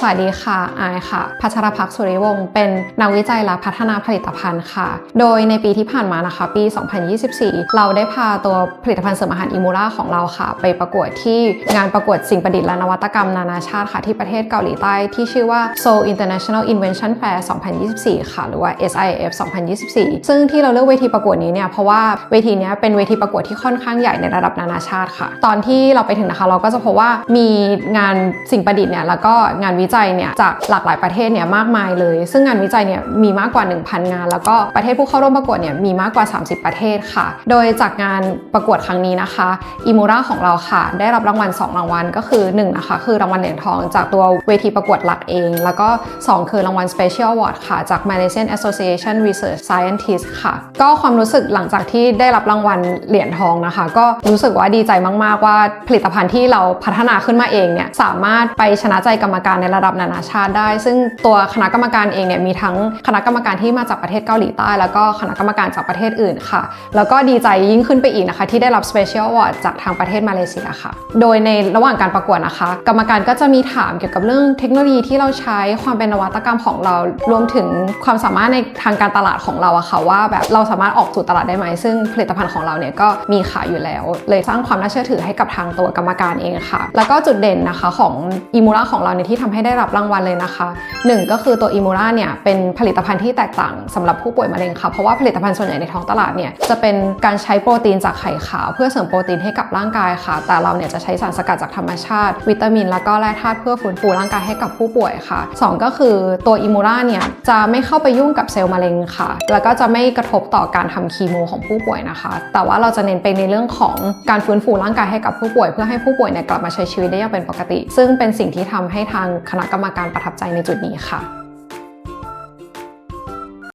สวัสดีค่ะ อายค่ะ พัชรพักสุริวงศ์ เป็นนักวิจัยและพัฒนาผลิตภัณฑ์ค่ะ โดยในปีที่ผ่านมานะคะ ปี 2024 เราได้พาตัวผลิตภัณฑ์เสริมอาหารอิมูราของเราค่ะ ไปประกวดที่งานประกวดสิ่งประดิษฐ์และนวัตกรรมนานาชาติค่ะ ที่ประเทศเกาหลีใต้ที่ชื่อว่า Seoul International Invention Fair 2024 ค่ะ หรือว่า SIF 2024 ซึ่งที่เราเลือกเวทีประกวดนี้เนี่ย เพราะว่าเวทีนี้เป็นเวทีประกวดที่ค่อนข้างใหญ่ในระดับนานาชาติค่ะ ตอนที่เราไปถึงนะคะ เราก็จะพบว่ามีงานสิ่งประดิษฐ์เนี่ย แล้วก็งานวิจัยเนี่ยจากหลากหลายประเทศเนี่ยมากมายเลย ซึ่งงานวิจัยเนี่ยมีมากกว่า 1,000 งาน แล้วก็ประเทศผู้เข้าร่วมประกวดเนี่ยมีมากกว่า 30 ประเทศค่ะ โดยจากงานประกวดครั้งนี้นะคะอิมูราของเราค่ะ ได้รับรางวัล 2 รางวัลก็คือ1นะคะคือรางวัลเหรียญทองจากตัวเวทีประกวดหลักเอง แล้วก็ 2 คือรางวัล Special Award ค่ะ จาก Malaysian Association Research Scientist ค่ะ ก็ความรู้สึกหลังจากที่ได้รับรางวัลเหรียญทองนะคะ ก็รู้สึกว่าดีใจมาก ๆ ว่าผลิตภัณฑ์ที่เราพัฒนาขึ้นมาเองเนี่ยสามารถไปชนะใจกรรมการในระดับนานาชาติได้ ซึ่งตัวคณะกรรมการเองเนี่ยมีทั้งคณะกรรมการที่มาจากประเทศเกาหลีใต้ แล้วก็คณะกรรมการจากประเทศอื่นค่ะ แล้วก็ดีใจยิ่งขึ้นไปอีกนะคะ ที่ได้รับ Special Award จากทางประเทศมาเลเซียค่ะ โดยในระหว่างการประกวดนะคะ กรรมการก็จะมีถามเกี่ยวกับเรื่องเทคโนโลยีที่เราใช้ความเป็นนวัตกรรมของเรารวมถึงความสามารถในทางการตลาดของเราอะค่ะว่าแบบเราสามารถออกสู่ตลาดได้ไหมซึ่งผลิตภัณฑ์ของเราเนี่ยก็มีขายอยู่แล้ว เลยสร้างความน่าเชื่อถือให้กับทางตัวกรรมการเองค่ะ แล้วก็จุดเด่นนะคะของอิมูราของเราเนี่ยที่ทำให้ได้รับรางวัลเลยนะคะหนึ่งก็คือตัวอิมูราเนี่ยเป็นผลิตภัณฑ์ที่แตกต่างสำหรับผู้ป่วยมะเร็งค่ะเพราะว่าผลิตภัณฑ์ส่วนใหญ่ในท้องตลาดเนี่ยจะเป็นการใช้โปรตีนจากไข่ขาว เพื่อเสริมโปรตีนให้กับร่างกายค่ะ แต่เราเนี่ยจะใช้สารสกัดจากธรรมชาติ วิตามิน แล้วก็แร่ธาตุเพื่อฟื้นฟูร่างกายให้กับผู้ป่วยค่ะสองก็คือตัวอิมูราเนี่ยจะไม่เข้าไปยุ่งกับเซลล์มะเร็งค่ะ แล้วก็จะไม่กระทบต่อการทำคีโมของผู้ป่วยนะคะ แต่ว่าเราจะเน้นไปในเรื่องของการฟื้นฟูร่างกายให้กับผู้ป่วย เพื่อให้ผู้ป่วยเนี่ยกลับมาใช้ชีวิตได้อย่างเป็นปกติ ซึ่งเป็นสิ่งที่ทำให้ทางคณะกรรมการประทับใจในจุดนี้ค่ะ